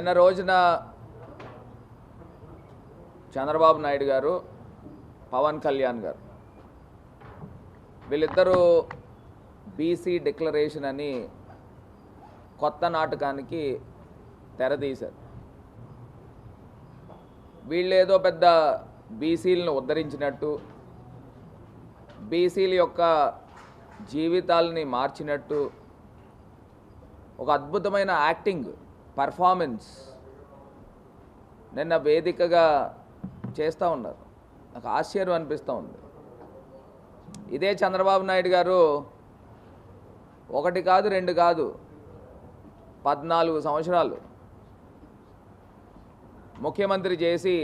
నిన్న రోజున చంద్రబాబు నాయుడు గారు పవన్ కళ్యాణ్ గారు వీళ్ళిద్దరూ బీసీ డిక్లరేషన్ అని కొత్త నాటకానికి తెరదీశారు వీళ్ళేదో పెద్ద బీసీలను ఉద్ధరించినట్టు బీసీల యొక్క జీవితాలని మార్చినట్టు ఒక అద్భుతమైన యాక్టింగ్ పర్ఫార్మెన్స్ నిన్న వేదికగా చేస్తూ ఉన్నారు. నాకు ఆశ్చర్యం అనిపిస్తూ ఉంది. ఇదే చంద్రబాబు నాయుడు గారు ఒకటి కాదు రెండు కాదు పద్నాలుగు సంవత్సరాలు ముఖ్యమంత్రి చేసి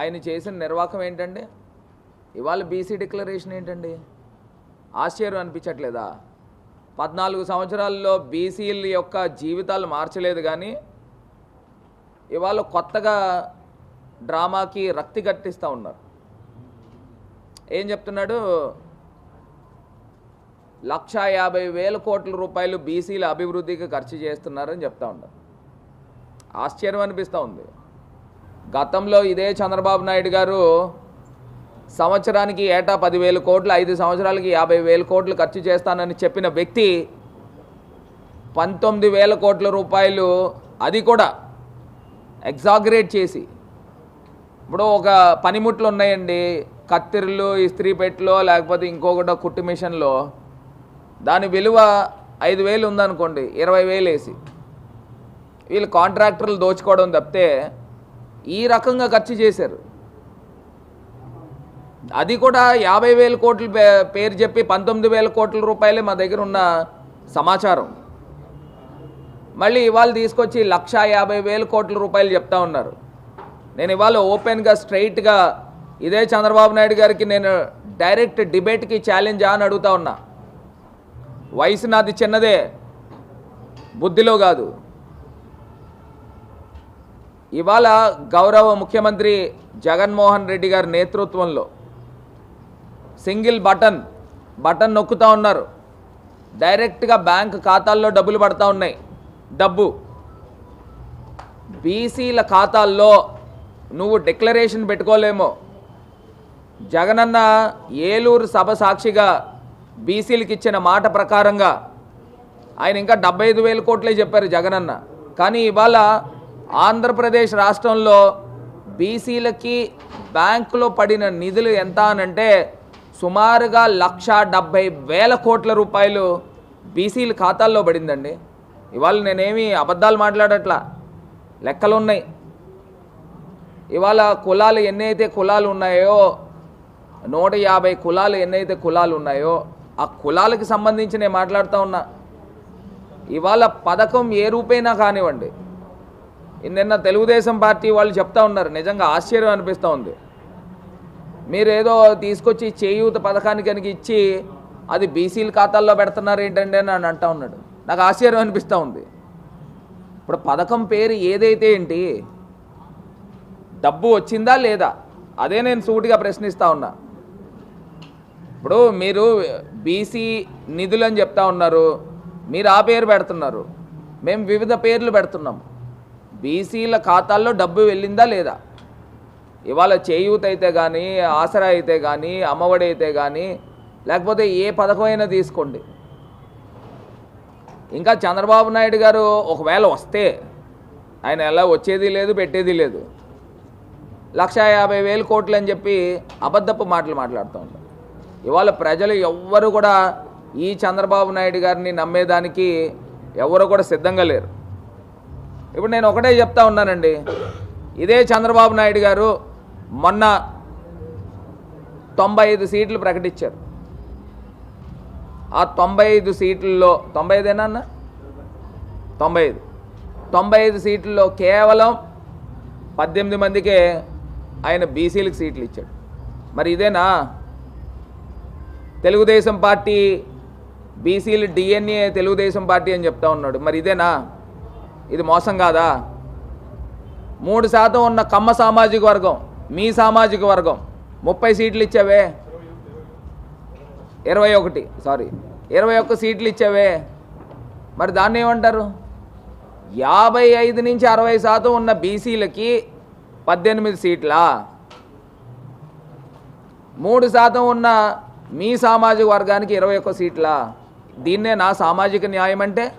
ఆయన చేసిన నిర్వాహకం ఏంటండి? ఇవాళ బీసీ డిక్లరేషన్ ఏంటండి? ఆశ్చర్యం అనిపించట్లేదా? పద్నాలుగు సంవత్సరాల్లో బీసీల యొక్క జీవితాలు మార్చలేదు కానీ ఇవాళ కొత్తగా డ్రామాకి రక్తి కట్టిస్తూ ఉన్నారు. ఏం చెప్తున్నాడు? లక్ష యాభై వేల కోట్ల రూపాయలు బీసీల అభివృద్ధికి ఖర్చు చేస్తున్నారని చెప్తా ఉన్నారు. ఆశ్చర్యం అనిపిస్తూ ఉంది. గతంలో ఇదే చంద్రబాబు నాయుడు గారు సంవత్సరానికి ఏటా పదివేల కోట్లు ఐదు సంవత్సరాలకి యాభై వేల కోట్లు ఖర్చు చేస్తానని చెప్పిన వ్యక్తి పంతొమ్మిది వేల కోట్ల రూపాయలు అది కూడా ఎగ్జాగరేట్ చేసి. ఇప్పుడు ఒక పనిముట్లు ఉన్నాయండి. కత్తిరలు ఇస్త్రీ పెట్టెలో లేకపోతే ఇంకొకటి కుట్టు మిషన్లో. దాని విలువ ఐదు వేలు ఉందనుకోండి ఇరవై వేలు వేసి. వీళ్ళు కాంట్రాక్టర్లు దోచుకోవడం తప్పితే ఈ రకంగా ఖర్చు చేశారు. అది కూడా యాభై వేల కోట్లు పే- పేరు చెప్పి పంతొమ్మిది వేల కోట్ల రూపాయలే మా దగ్గర ఉన్న సమాచారం. మళ్ళీ ఇవాళ తీసుకొచ్చి లక్ష యాభై వేల కోట్ల రూపాయలు చెప్తా ఉన్నారు. నేను ఇవాళ ఓపెన్గా స్ట్రైట్గా ఇదే చంద్రబాబు నాయుడు గారికి నేను డైరెక్ట్ డిబేట్కి ఛాలెంజ్ అని అడుగుతా ఉన్నా. వయసు నాది చిన్నదే బుద్ధిలో కాదు. ఇవాళ గౌరవ ముఖ్యమంత్రి జగన్మోహన్ రెడ్డి గారి నేతృత్వంలో సింగిల్ బటన్ బటన్ నొక్కుతా ఉన్నారు. డైరెక్ట్గా బ్యాంక్ ఖాతాల్లో డబ్బులు పడతా ఉన్నాయి. డబ్బు. బీసీల ఖాతాల్లో నువ్వు డిక్లరేషన్ పెట్టుకోలేమో. జగనన్న ఏలూరు సభ సాక్షిగా బీసీలకు ఇచ్చిన మాట ప్రకారంగా ఆయన ఇంకా డెబ్బై ఐదు వేల కోట్లే చెప్పారు జగనన్న. కానీ ఇవాళ ఆంధ్రప్రదేశ్ రాష్ట్రంలో బీసీలకి బ్యాంకులో పడిన నిధులు ఎంత అనంటే సుమారుగా లక్ష డెబ్బై వేల కోట్ల రూపాయలు బీసీల ఖాతాల్లో పడిందండి. ఇవాళ నేనేమి అబద్ధాలు మాట్లాడట్లా? లెక్కలు ఉన్నాయి ఇవాళ కులాలు ఎన్నైతే కులాలు ఉన్నాయో నూట యాభై కులాలు ఎన్నైతే కులాలు ఉన్నాయో ఆ కులాలకు సంబంధించి నేను మాట్లాడుతూ ఉన్నా. ఇవాళ పథకం ఏ రూపైనా కానివ్వండి. నిన్న తెలుగుదేశం పార్టీ వాళ్ళు చెప్తా ఉన్నారు. నిజంగా ఆశ్చర్యం అనిపిస్తూ ఉంది. మీరు ఏదో తీసుకొచ్చి చేయూత పథకానికి కనుక ఇచ్చి అది బీసీల ఖాతాల్లో పెడుతున్నారు ఏంటంటే అని అంటా ఉన్నాడు. నాకు ఆశ్చర్యం అనిపిస్తూ ఉంది. ఇప్పుడు పథకం పేరు ఏదైతే ఏంటి? డబ్బు వచ్చిందా లేదా? అదే నేను సూటిగా ప్రశ్నిస్తూ ఉన్నా. ఇప్పుడు మీరు బీసీ నిధులు అని చెప్తా ఉన్నారు. మీరు ఆ పేరు పెడుతున్నారు. మేము వివిధ పేర్లు పెడుతున్నాం బీసీల ఖాతాల్లో డబ్బు వెళ్ళిందా లేదా? ఇవాళ చేయూత అయితే కానీ ఆసరా అయితే కానీ అమ్మఒడి అయితే కానీ లేకపోతే ఏ పథకమైనా తీసుకోండి. ఇంకా చంద్రబాబు నాయుడు గారు ఒకవేళ వస్తే ఆయన ఎలా వచ్చేది లేదు పెట్టేది లేదు. లక్ష యాభై వేలు కోట్లు అని చెప్పి అబద్ధపు మాటలు మాట్లాడుతూ ఉంటారు ఇవాళ ప్రజలు ఎవ్వరు కూడా ఈ చంద్రబాబు నాయుడు గారిని నమ్మేదానికి ఎవరు కూడా సిద్ధంగా లేరు. ఇప్పుడు నేను ఒకటే చెప్తా ఉన్నానండి. ఇదే చంద్రబాబు నాయుడు గారు మొన్న తొంభై ఐదు సీట్లు ప్రకటించారు. ఆ తొంభై ఐదు సీట్లలో తొంభై ఐదేనా అన్న? తొంభై ఐదు తొంభై ఐదు సీట్లలో కేవలం పద్దెనిమిది మందికే ఆయన బీసీలకు సీట్లు ఇచ్చాడు. మరి ఇదేనా? తెలుగుదేశం పార్టీ బీసీలు డిఎన్ఏ తెలుగుదేశం పార్టీ అని చెప్తా ఉన్నాడు. మరి ఇదేనా? ఇది మోసం కాదా? మూడు శాతం ఉన్న కమ్మ సామాజిక వర్గం మీ సామాజిక వర్గం. ముప్పై సీట్లు ఇచ్చావే. ఇరవై ఒకటి సారీ. ఇరవై ఒక్క సీట్లు ఇచ్చావే. మరి దాన్ని ఏమంటారు? యాభై ఐదు నుంచి అరవై శాతం ఉన్న బీసీలకి పద్దెనిమిది సీట్లా? మూడు శాతం ఉన్న మీ సామాజిక వర్గానికి ఇరవై ఒక్క సీట్లా? దీన్నే నా సామాజిక న్యాయం అంటే?